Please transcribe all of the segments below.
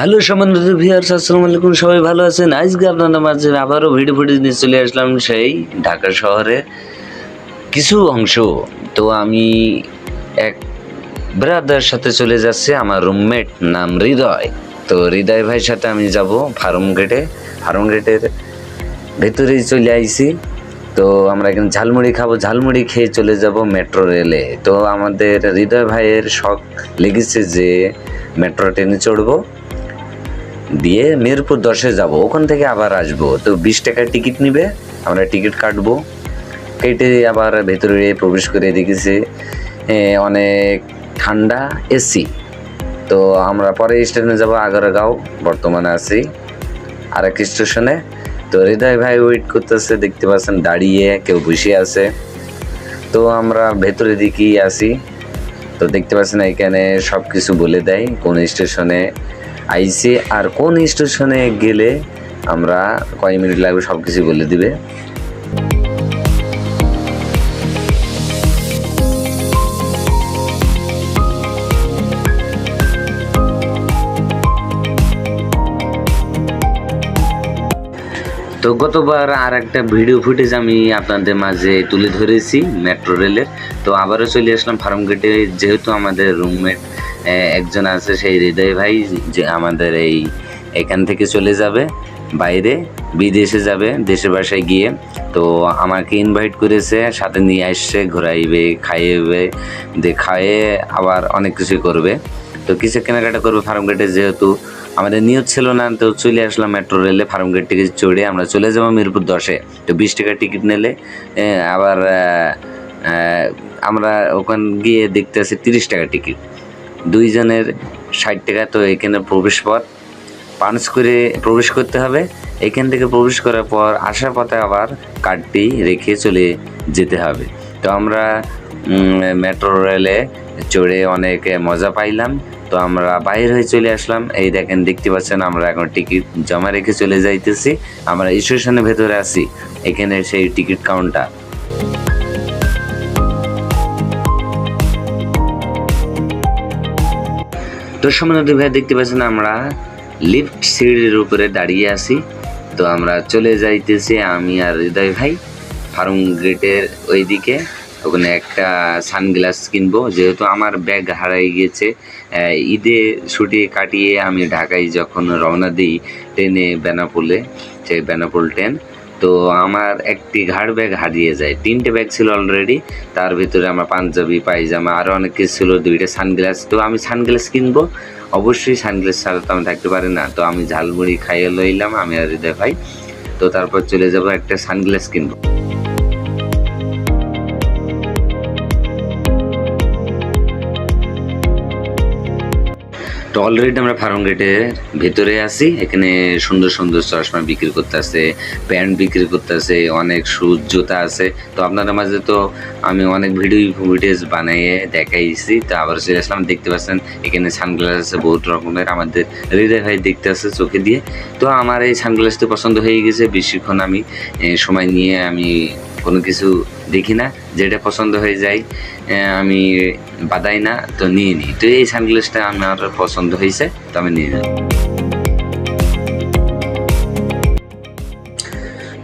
Hello সম্বন্ধ viewers আসসালামু আলাইকুম, সবাই ভালো আছেন? আজকে আপনাদের মাঝে আবারও ভিডিও ফুটেজ নিয়ে চলে আসলাম সেই ঢাকা শহরে কিছু অংশ। তো আমি এক ব্রাদার সাথে চলে যাচ্ছে, আমার রুমমেট নাম হৃদয়। তো হৃদয় ভাইয়ের সাথে আমি যাব ফার্ম গেটে ফার্ম গেটের ভেতরেই চলে আইছি। তো আমরা এখানে ঝালমুড়ি খাব, ঝালমুড়ি খেয়ে চলে যাব মেট্রো রেলে তো আমাদের হৃদয় ভাইয়ের শখ লেগেছে যে মেট্রো ট্রেনে চড়বো। দিয়ে মিরপুর দশে যাব। ওখান থেকে আবার আসব। তো বিশ টাকার টিকিট নিবে, আমরা টিকিট কাটবো। কেটে আবার ভেতরে প্রবেশ করে দেখেছি অনেক ঠান্ডা এসি। তো আমরা পরে স্টেশনে যাব, আগারগাঁও, বর্তমানে আছি আরেক স্টেশনে। তো হৃদয় ভাই ওয়েট করতেছে, দেখতে পাচ্ছেন দাঁড়িয়ে কেউ বসে আছে। তো আমরা ভেতরে দিকেই আসি তো দেখতে পাচ্ছেন এখানে সব কিছু বলে দেয়, কোন স্টেশনে আইসি আর কোন স্টেশনে গেলে আমরা কয় মিনিট লাগবে সব কিছু বলে দিবে। তো গতবার আর একটা ভিডিও ফুটেজ আমি আপনাদের মাঝে তুলে ধরেছি মেট্রো রেলের। তো আবারও চলে আসলাম ফার্ম গেটে যেহেতু আমাদের রুমমেট একজন আছে সেই হৃদয় ভাই, যে আমাদের এই এখান থেকে চলে যাবে বাইরে, বিদেশে যাবে, দেশের বাসায় গিয়ে। তো আমাকে ইনভাইট করেছে, সাথে নিয়ে আসছে, ঘোরাইবে খাইয়েবে দিয়ে খাইয়ে আবার অনেক কিছু করবে। তো কিছু কেনাকাটা করবে ফার্ম গেটে যেহেতু আমাদের নিয়ত ছিল না, তো চলে আসলাম মেট্রো রেলে ফার্ম গেট থেকে চড়ে আমরা চলে যাব মিরপুর দশে। তো বিশ টাকার টিকিট নিলে আবার আমরা ওখান গিয়ে দেখতে আসি তিরিশ টাকা টিকিট দুইজনের ষাট টাকা তো এখানে প্রবেশ পথ। পাঞ্চ করে প্রবেশ করতে হবে। এখান থেকে প্রবেশ করার পর আসার পথে আবার কার্ডটি রেখে চলে যেতে হবে। তো আমরা মেট্রো রেলে চড়ে অনেক মজা পাইলাম। তো আমরা বাইরে হয়ে চলে আসলাম। এই দেখেন, দেখতে পাচ্ছেন, আমরা এখন টিকিট জমা রেখে চলে যাইতেছি। আমরা স্টেশনের ভেতরে আছি, এখানে সেই টিকিট কাউন্টার। তো সমানতি ভাই, দেখতে পাচ্ছেন, আমরা লিফট সিঁড়ির উপরে দাঁড়িয়ে আছি। তো আমরা চলে যাইতেছি, আমি আর হৃদয় ভাই ফার্ম গেটের ওইদিকে। ওখানে একটা সানগ্লাস কিনবো। যেহেতু আমার ব্যাগ হারাই গিয়েছে ঈদে ছুটি কাটিয়ে আমি ঢাকায় যখন রওনা দিই ট্রেনে বেনাপোলে, সেই বেনাপোল ট্রেন, তো আমার একটি ঘাড় ব্যাগ হারিয়ে যায়। তিনটে ব্যাগ ছিল অলরেডি তার ভিতরে আমার পাঞ্জাবি, পায়জামা আরও অনেক কিছু ছিল, দুইটা সানগ্লাস। তো আমি সানগ্লাস কিনবো। অবশ্যই সানগ্লাস ছাড়া তো আমি থাকতে পারি না। তো আমি ঝালমুড়ি খাইয়ে লইলাম, আমি আর হৃদয় ভাই। তো তারপর চলে যাব একটা সানগ্লাস কিনবো। তো অলরেডি আমরা ফার্ম গেটের ভেতরে আছি। এখানে সুন্দর সুন্দর চশমা বিক্রি করতেছে, প্যান্ট বিক্রি করতেছে, অনেক শুজ জুতা আছে। তো আপনাদের মাঝে তো আমি অনেক ভিডিও ভিডিওস বানিয়ে দেখাইছি। তো আবার চলে আসলাম, দেখতে পাচ্ছেন এখানে সানগ্লাস আছে বহুত রকমের, আমাদের হৃদয় ভাই দেখতে আছে চোখে দিয়ে। তো আমার এই সানগ্লাসটি পছন্দ হয়ে গেছে, বেশিক্ষণ আমি সময় নিয়ে আমি কোনো কিছু দেখি না, যেটা পছন্দ হয়ে যায় আমি বাদাই না, তো নিয়ে নিই। তো এই সানগ্লাসটা আমার পছন্দ হয়েছে, তো আমি নিয়ে নিই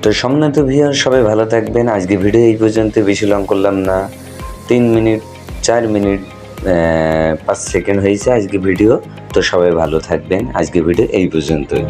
তো সম্মানিত ভিউয়ার, সবাই ভালো থাকবেন। আজকে ভিডিও এই পর্যন্ত, বেশি লং করলাম না। তিন মিনিট, চার মিনিট পাঁচ সেকেন্ড হয়েছে আজকে ভিডিও। তো সবাই ভালো থাকবেন। আজকে ভিডিও এই পর্যন্তই।